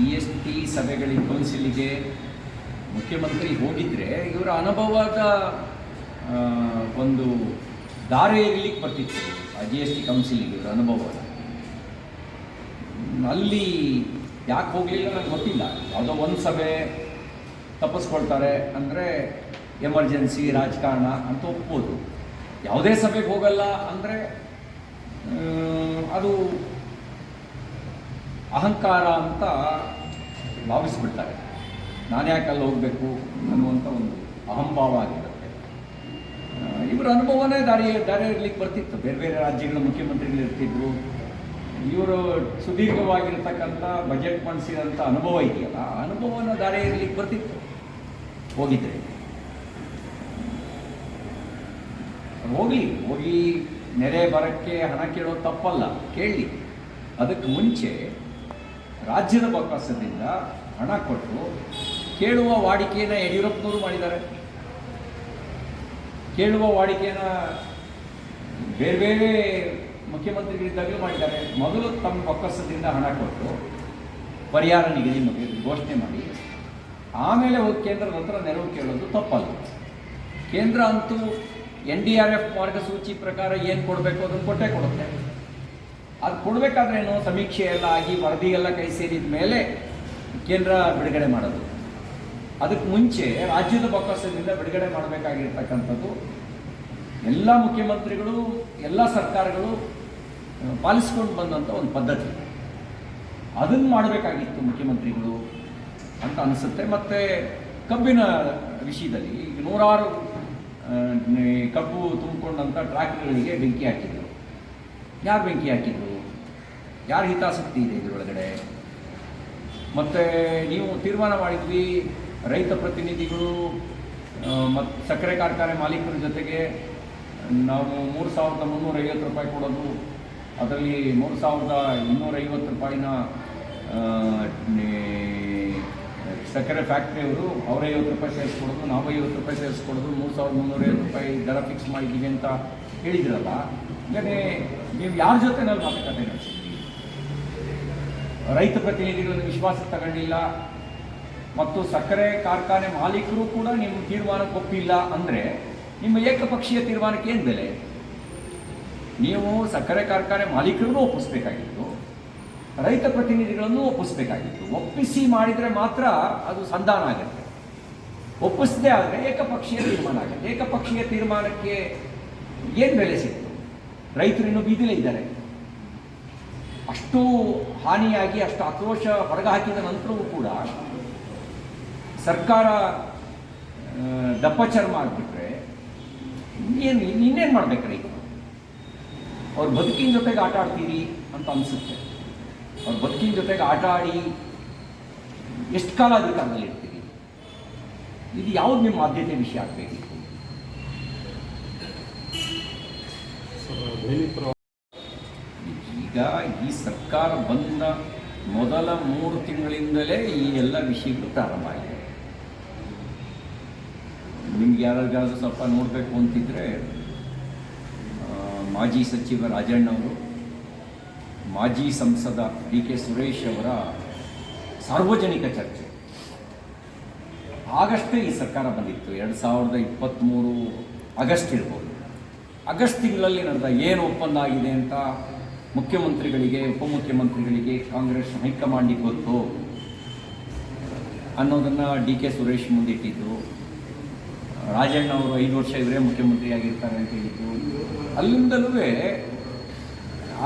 G S T ಸಭೆಗಳಿಗೆ ಕೌನ್ಸಿಲಿಗೆ ಮುಖ್ಯಮಂತ್ರಿ ಹೋಗಿದ್ರೆ ಇವರ ಅನುಭವದ ಒಂದು ದಾರಿ ಇರ್ಲಿಕ್ಕೆ ಬರ್ತಿತ್ತು. ಆ ಜಿ ಎಸ್ ಟಿ ಕೌನ್ಸಿಲಿಗೆ ಇವರ ಅನುಭವ ಅಲ್ಲಿ ಯಾಕೆ ಹೋಗಲಿಲ್ಲ ನನಗೆ ಗೊತ್ತಿಲ್ಲ. ಯಾವುದೋ ಒಂದು ಸಭೆ ತಪ್ಪಿಸ್ಕೊಳ್ತಾರೆ ಅಂದರೆ ಎಮರ್ಜೆನ್ಸಿ, ರಾಜಕಾರಣ ಅಂತ ಒಪ್ಬೋದು. ಯಾವುದೇ ಸಭೆಗೆ ಹೋಗಲ್ಲ ಅಂದರೆ ಅದು ಅಹಂಕಾರ ಅಂತ ಭಾವಿಸ್ಬಿಡ್ತಾರೆ. ನಾನು ಯಾಕೆ ಅಲ್ಲಿ ಹೋಗಬೇಕು ಅನ್ನುವಂಥ ಒಂದು ಅಹಂಭಾವ ಆಗಿರುತ್ತೆ. ಇವರ ಅನುಭವನೇ ದಾರಿ ದಾರಿ ಇರ್ಲಿಕ್ಕೆ ಬರ್ತಿತ್ತು. ಬೇರೆ ಬೇರೆ ರಾಜ್ಯಗಳ ಮುಖ್ಯಮಂತ್ರಿಗಳು ಇರ್ತಿದ್ರು. ಇವರು ಸುದೀರ್ಘವಾಗಿರ್ತಕ್ಕಂಥ ಬಜೆಟ್ ಮಂಡಿಸಿದಂಥ ಅನುಭವ ಇದೆಯಲ್ಲ, ಆ ಅನುಭವನ ದಾರಿ ಇರ್ಲಿಕ್ಕೆ ಬರ್ತಿತ್ತು ಹೋಗಿದ್ರೆ. ಹೋಗಲಿ ಹೋಗಿ ನೆರೆ ಬರಕ್ಕೆ ಹಣ ಕೇಳೋದು ತಪ್ಪಲ್ಲ, ಕೇಳಿ. ಅದಕ್ಕೆ ಮುಂಚೆ ರಾಜ್ಯದ ಬಕಾಸದಿಂದ ಹಣ ಕೊಟ್ಟು ಕೇಳುವ ವಾಡಿಕೆಯನ್ನು ಯಡಿಯೂರಪ್ಪನವರು ಮಾಡಿದ್ದಾರೆ. ಕೇಳುವ ವಾಡಿಕೆಯನ್ನು ಬೇರೆ ಬೇರೆ ಮುಖ್ಯಮಂತ್ರಿಗಳಿದ್ದಾಗಲೂ ಮಾಡಿದ್ದಾರೆ. ಮೊದಲು ತಮ್ಮ ಬೊಕ್ಕಸದಿಂದ ಹಣ ಕೊಟ್ಟು ಪರಿಹಾರ ನಿಗದಿ ಘೋಷಣೆ ಮಾಡಿ, ಆಮೇಲೆ ಹೋಗಿ ಕೇಂದ್ರದ ಹತ್ರ ನೆರವು ಕೇಳೋದು ತಪ್ಪಲ್ಲ. ಕೇಂದ್ರ ಅಂತೂ ಎನ್ ಡಿ ಆರ್ ಎಫ್ ಮಾರ್ಗಸೂಚಿ ಪ್ರಕಾರ ಏನು ಕೊಡಬೇಕು ಅದನ್ನು ಕೊಟ್ಟೇ ಕೊಡುತ್ತೆ. ಅದು ಕೊಡಬೇಕಾದ್ರೆ ಏನು? ಸಮೀಕ್ಷೆ ಎಲ್ಲ ಆಗಿ ವರದಿ ಎಲ್ಲ ಕೈ ಸೇರಿದ ಮೇಲೆ ಕೇಂದ್ರ ಬಿಡುಗಡೆ ಮಾಡೋದು. ಅದಕ್ಕೆ ಮುಂಚೆ ರಾಜ್ಯದ ಬೊಕ್ಕಸದಿಂದ ಬಿಡುಗಡೆ ಮಾಡಬೇಕಾಗಿರ್ತಕ್ಕಂಥದ್ದು ಎಲ್ಲ ಮುಖ್ಯಮಂತ್ರಿಗಳು, ಎಲ್ಲ ಸರ್ಕಾರಗಳು ಪಾಲಿಸ್ಕೊಂಡು ಬಂದಂಥ ಒಂದು ಪದ್ಧತಿ. ಅದನ್ನು ಮಾಡಬೇಕಾಗಿತ್ತು ಮುಖ್ಯಮಂತ್ರಿಗಳು ಅಂತ ಅನಿಸುತ್ತೆ. ಮತ್ತು ಕಬ್ಬಿನ ವಿಷಯದಲ್ಲಿ ಈಗ ನೂರಾರು ಕಬ್ಬು ತುಂಬಿಕೊಂಡಂಥ ಟ್ರ್ಯಾಕ್ಟರ್ಗಳಿಗೆ ಬೆಂಕಿ ಹಾಕಿದ್ರು. ಯಾರು ಬೆಂಕಿ ಹಾಕಿದ್ರು? ಯಾರ ಹಿತಾಸಕ್ತಿ ಇದೆ ಇದರೊಳಗಡೆ? ಮತ್ತು ನೀವು ತೀರ್ಮಾನ ಮಾಡಿದ್ವಿ ರೈತ ಪ್ರತಿನಿಧಿಗಳು ಮತ್ತು ಸಕ್ಕರೆ ಕಾರ್ಖಾನೆ ಮಾಲೀಕರ ಜೊತೆಗೆ ನಾವು ಮೂರು ಸಾವಿರದ ಮುನ್ನೂರೈವತ್ತು ರೂಪಾಯಿ ಕೊಡೋದು, ಅದರಲ್ಲಿ ಮೂರು ಸಾವಿರದ ಇನ್ನೂರೈವತ್ತು ರೂಪಾಯಿನ ಸಕ್ಕರೆ ಫ್ಯಾಕ್ಟ್ರಿಯವರು ಅವರೈವತ್ತು ರೂಪಾಯಿ ಸೇರಿಸ್ಕೊಡೋದು, ನಾವು ಐವತ್ತು ರೂಪಾಯಿ ಸೇರಿಸ್ಕೊಡೋದು, ಮೂರು ಸಾವಿರದ ಮುನ್ನೂರೈವತ್ತು ರೂಪಾಯಿ ದರ ಫಿಕ್ಸ್ ಮಾಡಿದ್ದೀವಿ ಅಂತ ಹೇಳಿದ್ರಲ್ಲ ಹಾಗೆ ನೀವು ಯಾರ ಜೊತೆ ನಾವು ಮಾತುಕತೆ ನಡೆಸಿದ್ವಿ ರೈತ ಪ್ರತಿನಿಧಿಗಳನ್ನು ವಿಶ್ವಾಸಕ್ಕೆ ತಗೊಂಡಿಲ್ಲ ಮತ್ತು ಸಕ್ಕರೆ ಕಾರ್ಖಾನೆ ಮಾಲೀಕರು ಕೂಡ ನಿಮ್ಮ ತೀರ್ಮಾನಕ್ಕೆ ಒಪ್ಪಿಲ್ಲ ಅಂದರೆ ನಿಮ್ಮ ಏಕಪಕ್ಷೀಯ ತೀರ್ಮಾನಕ್ಕೆ ಏನು ಬೆಲೆ? ನೀವು ಸಕ್ಕರೆ ಕಾರ್ಖಾನೆ ಮಾಲೀಕರನ್ನು ಒಪ್ಪಿಸ್ಬೇಕಾಗಿತ್ತು, ರೈತ ಪ್ರತಿನಿಧಿಗಳನ್ನು ಒಪ್ಪಿಸ್ಬೇಕಾಗಿತ್ತು. ಒಪ್ಪಿಸಿ ಮಾಡಿದರೆ ಮಾತ್ರ ಅದು ಸಂಧಾನ ಆಗುತ್ತೆ. ಒಪ್ಪಿಸದೇ ಆದರೆ ಏಕಪಕ್ಷೀಯ ತೀರ್ಮಾನ ಆಗುತ್ತೆ. ಏಕಪಕ್ಷೀಯ ತೀರ್ಮಾನಕ್ಕೆ ಏನು ಬೆಲೆ ಸಿಕ್ತು? ರೈತರು ಇನ್ನೂ ಬೀದಿಲೇ ಇದ್ದಾರೆ ಅಷ್ಟು ಹಾನಿಯಾಗಿ, ಅಷ್ಟು ಆಕ್ರೋಶ ಹೊರಗೆ ಹಾಕಿದ ನಂತರವೂ ಕೂಡ ಸರ್ಕಾರ ದಪ್ಪ ಚರ್ಮ ಆಗಿಬಿಟ್ರೆ ಇನ್ನೇನು ಇನ್ನೇನು ಮಾಡ್ಬೇಕು ಅವ್ರ ಬದುಕಿನ ಜೊತೆಗೆ ಆಟ ಆಡ್ತೀರಿ ಅಂತ ಅನಿಸುತ್ತೆ. ಅವ್ರ ಬದುಕಿನ ಜೊತೆಗೆ ಆಟ ಆಡಿ ಎಷ್ಟು ಕಾಲ ಅಧಿಕಾರದಲ್ಲಿ ಇರ್ತೀರಿ? ಇದು ಯಾವ್ದು ನಿಮ್ಮ ಆದ್ಯತೆ ವಿಷಯ ಆಗಬೇಕಿತ್ತು ಈಗ ಈ ಸರ್ಕಾರ ಬಂದ ಮೊದಲ ಮೂರು ತಿಂಗಳಿಂದಲೇ ಈ ಎಲ್ಲ ವಿಷಯಗಳು ಪ್ರಾರಂಭ ಆಗಿದೆ. ನಿಮ್ಗೆ ಯಾರಿಗಾದ್ರೂ ಸ್ವಲ್ಪ ನೋಡಬೇಕು ಅಂತಿದ್ರೆ ಮಾಜಿ ಸಚಿವ ರಾಜಣ್ಣವರು ಮಾಜಿ ಸಂಸದ ಡಿ ಕೆ ಸುರೇಶ್ ಅವರ ಸಾರ್ವಜನಿಕ ಚರ್ಚೆ. ಆಗಷ್ಟೇ ಈ ಸರ್ಕಾರ ಬಂದಿತ್ತು. ಎರಡು ಸಾವಿರದ ಇಪ್ಪತ್ತ್ಮೂರು ಆಗಸ್ಟ್ ಇರ್ಬೋದು. ಆಗಸ್ಟ್ ತಿಂಗಳಲ್ಲಿ ನಡೆದ ಏನು ಒಪ್ಪಂದ ಆಗಿದೆ ಅಂತ ಮುಖ್ಯಮಂತ್ರಿಗಳಿಗೆ, ಉಪಮುಖ್ಯಮಂತ್ರಿಗಳಿಗೆ ಕಾಂಗ್ರೆಸ್ ಹೈಕಮಾಂಡಿಗೆ ಗೊತ್ತು ಅನ್ನೋದನ್ನು ಡಿ ಕೆ ಸುರೇಶ್ ಮುಂದಿಟ್ಟಿದ್ದು. ರಾಜಣ್ಣ ಅವರು ಐದು ವರ್ಷ ಇವರೇ ಮುಖ್ಯಮಂತ್ರಿ ಆಗಿರ್ತಾರೆ ಅಂತ ಹೇಳಿದ್ದು. ಅಲ್ಲಿಂದಲೂ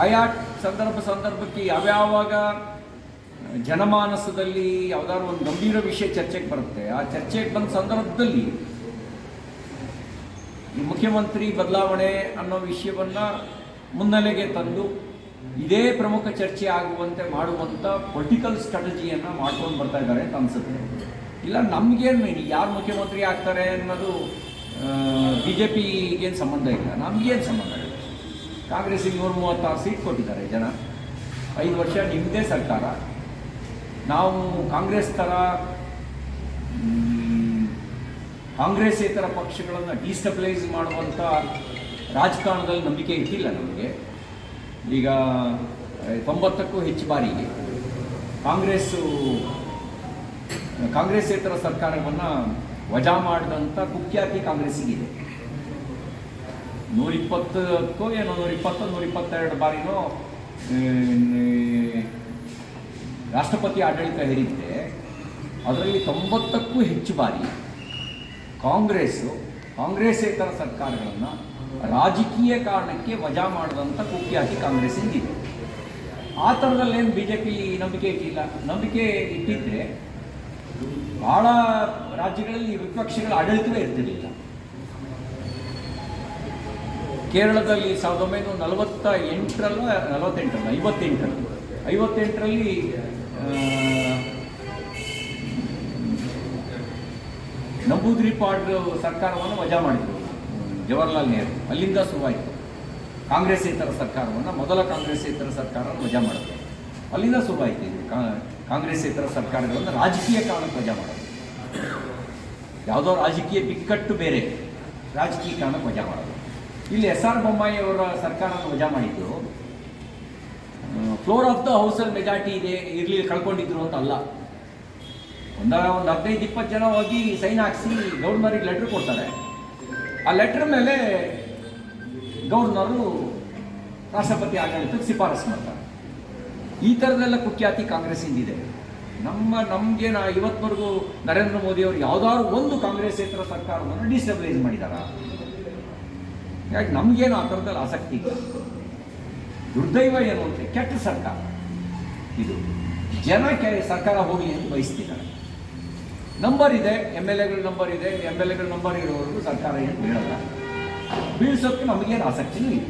ಆಯಾ ಸಂದರ್ಭ ಸಂದರ್ಭಕ್ಕೆ ಯಾವ್ಯಾವಾಗ ಜನಮಾನಸದಲ್ಲಿ ಯಾವ್ದಾದ್ರು ಒಂದು ಗಂಭೀರ ವಿಷಯ ಚರ್ಚೆಗೆ ಬರುತ್ತೆ, ಆ ಚರ್ಚೆಗೆ ಬಂದ ಸಂದರ್ಭದಲ್ಲಿ ಮುಖ್ಯಮಂತ್ರಿ ಬದಲಾವಣೆ ಅನ್ನೋ ವಿಷಯವನ್ನ ಮುನ್ನೆಲೆಗೆ ತಂದು ಇದೇ ಪ್ರಮುಖ ಚರ್ಚೆ ಆಗುವಂತೆ ಮಾಡುವಂಥ ಪೊಲಿಟಿಕಲ್ ಸ್ಟ್ರಾಟಜಿಯನ್ನು ಮಾಡ್ಕೊಂಡು ಬರ್ತಾ ಇದ್ದಾರೆ ಅಂತ ಅನ್ಸುತ್ತೆ. ಇಲ್ಲ, ನಮಗೇನು ಯಾರು ಮುಖ್ಯಮಂತ್ರಿ ಆಗ್ತಾರೆ ಅನ್ನೋದು ಬಿ ಜೆ ಪಿಗೇನು ಸಂಬಂಧ ಇಲ್ಲ. ನಮಗೇನು ಸಂಬಂಧ ಇಲ್ಲ. ಕಾಂಗ್ರೆಸ್ಸಿಗೆ ನೂರ ಮೂವತ್ತಾರು ಸೀಟ್ ಕೊಟ್ಟಿದ್ದಾರೆ ಜನ. ಐದು ವರ್ಷ ನಿಮ್ಮದೇ ಸರ್ಕಾರ. ನಾವು ಕಾಂಗ್ರೆಸ್ ಥರ ಕಾಂಗ್ರೆಸ್ ಇತರ ಪಕ್ಷಗಳನ್ನು ಡಿಸ್ಟಬಿಲೈಸ್ ಮಾಡುವಂಥ ರಾಜಕಾರಣದಲ್ಲಿ ನಂಬಿಕೆ ಇಟ್ಟಿಲ್ಲ ನಮಗೆ. ಈಗ ತೊಂಬತ್ತಕ್ಕೂ ಹೆಚ್ಚು ಬಾರಿ ಕಾಂಗ್ರೆಸ್ಸು, ಕಾಂಗ್ರೆಸ್ಸೇತರ ಸರ್ಕಾರವನ್ನು ವಜಾ ಮಾಡಿದಂಥ ಕುಖ್ಯಾತಿ ಕಾಂಗ್ರೆಸ್ಸಿಗಿದೆ. ನೂರಿಪ್ಪತ್ತಕ್ಕೋ ಏನೋ, ನೂರಿಪ್ಪತ್ತು, ನೂರಿಪ್ಪತ್ತೆರಡು ಬಾರಿನೋ ರಾಷ್ಟ್ರಪತಿ ಆಡಳಿತ ಹೇರಿದ್ದೆ ಅದರಲ್ಲಿ ತೊಂಬತ್ತಕ್ಕೂ ಹೆಚ್ಚು ಬಾರಿ ಕಾಂಗ್ರೆಸ್ಸು, ಕಾಂಗ್ರೆಸ್ಸೇತರ ಸರ್ಕಾರಗಳನ್ನು ರಾಜಕೀಯ ಕಾರಣಕ್ಕೆ ವಜಾ ಮಾಡಿದಂಥ ಕುಖ್ಯಾತಿ ಕಾಂಗ್ರೆಸ್ಸಿಂದಿದೆ ಆ ಥರದಲ್ಲೇನು ಬಿ ಜೆ ಪಿ ನಂಬಿಕೆ ಇಟ್ಟಿಲ್ಲ. ನಂಬಿಕೆ ಇಟ್ಟಿದ್ರೆ ಭಾಳ ರಾಜ್ಯಗಳಲ್ಲಿ ವಿಪಕ್ಷಗಳ ಆಡಳಿತವೇ ಇರ್ತಿರಲಿಲ್ಲ. ಕೇರಳದಲ್ಲಿ ಸಾವಿರದ ಒಂಬೈನೂರ ನಲವತ್ತ ಎಂಟರಲ್ಲ ನಲವತ್ತೆಂಟರಲ್ಲ, ಐವತ್ತೆಂಟರಲ್ಲಿ. ಐವತ್ತೆಂಟರಲ್ಲಿ ನಂಬೂದ್ರಿ ಪಾಡ್ರ ಸರ್ಕಾರವನ್ನು ವಜಾ ಮಾಡಿದರು. ಜವಾಹರ್ಲಾಲ್ ನೆಹರು. ಅಲ್ಲಿಂದ ಶುರುವಾಯಿತು ಕಾಂಗ್ರೆಸ್ಸೇತರ ಸರ್ಕಾರವನ್ನು ಮೊದಲ ಕಾಂಗ್ರೆಸ್ಸೇತರ ಸರ್ಕಾರ ವಜಾ ಮಾಡುತ್ತೆ. ಅಲ್ಲಿಂದ ಶುರುವಾಯಿತು ಇದು. ಕಾಂಗ್ರೆಸ್ಸೇತರ ಸರ್ಕಾರಗಳನ್ನು ರಾಜಕೀಯ ಕಾರಣಕ್ಕೆ ವಜಾ ಮಾಡೋದು ಯಾವುದೋ ರಾಜಕೀಯ ಬಿಕ್ಕಟ್ಟು ಬೇರೆ. ರಾಜಕೀಯ ಕಾರಣಕ್ಕೆ ವಜಾ ಮಾಡೋದು ಇಲ್ಲಿ ಎಸ್ ಆರ್ ಬೊಮ್ಮಾಯಿ ಅವರ ಸರ್ಕಾರವನ್ನು ವಜಾ ಮಾಡಿದ್ದು ಫ್ಲೋರ್ ಆಫ್ ದ ಹೌಸಲ್ಲಿ ಮೆಜಾರಿಟಿ ಇದೆ, ಇರಲಿ ಕಳ್ಕೊಂಡಿದ್ರು ಅಂತ ಅಲ್ಲ. ಒಂದ ಒಂದು ಹದಿನೈದು ಇಪ್ಪತ್ತು ಜನ ಹೋಗಿ ಸೈನ್ ಹಾಕಿಸಿ ಗೌರ್ಮರಿಗೆ ಲೆಟ್ರ್ ಕೊಡ್ತಾರೆ. ಆ ಲೆಟರ್ ಮೇಲೆ ಗವರ್ನರು ರಾಷ್ಟ್ರಪತಿ ಆಡಳಿತಕ್ಕೆ ಶಿಫಾರಸು ಮಾಡ್ತಾರೆ. ಈ ಥರದೆಲ್ಲ ಕುಖ್ಯಾತಿ ಕಾಂಗ್ರೆಸ್ಸಿಂದಿದೆ. ನಮ್ಮ ನಮಗೆ ನಾ ಇವತ್ತಿನವರೆಗೂ ನರೇಂದ್ರ ಮೋದಿ ಅವರು ಯಾವುದಾದ್ರು ಒಂದು ಕಾಂಗ್ರೆಸ್ಸೇತರ ಸರ್ಕಾರವನ್ನು ಡಿಸ್ಟಬಿಲೈಸ್ ಮಾಡಿದಾರ? ಯಾಕೆ ನಮಗೇನು ಆ ಥರದಲ್ಲಿ ಆಸಕ್ತಿ ಇಲ್ಲ? ದುರ್ದೈವ ಏನು ಅಂದರೆ ಕೆಟ್ಟ ಸರ್ಕಾರ. ಇದು ಜನ ಕೆ ಸರ್ಕಾರ ಹೋಗಲಿ ಅಂತ ಬಯಸ್ತಿದ್ದಾರೆ. ನಂಬರ್ ಇದೆ ಎಂ ಎಲ್ ಎಗಳ ನಂಬರ್ ಇದೆ ಎಂ ಎಲ್ ಎಗಳ ನಂಬರ್ ಇರೋವರೆಗೂ ಸರ್ಕಾರ ಏನು ಬೀಳಲ್ಲ ಬೀಳ್ಸೋಕ್ಕೆ ನಮಗೇನು ಆಸಕ್ತಿನೂ ಇಲ್ಲ.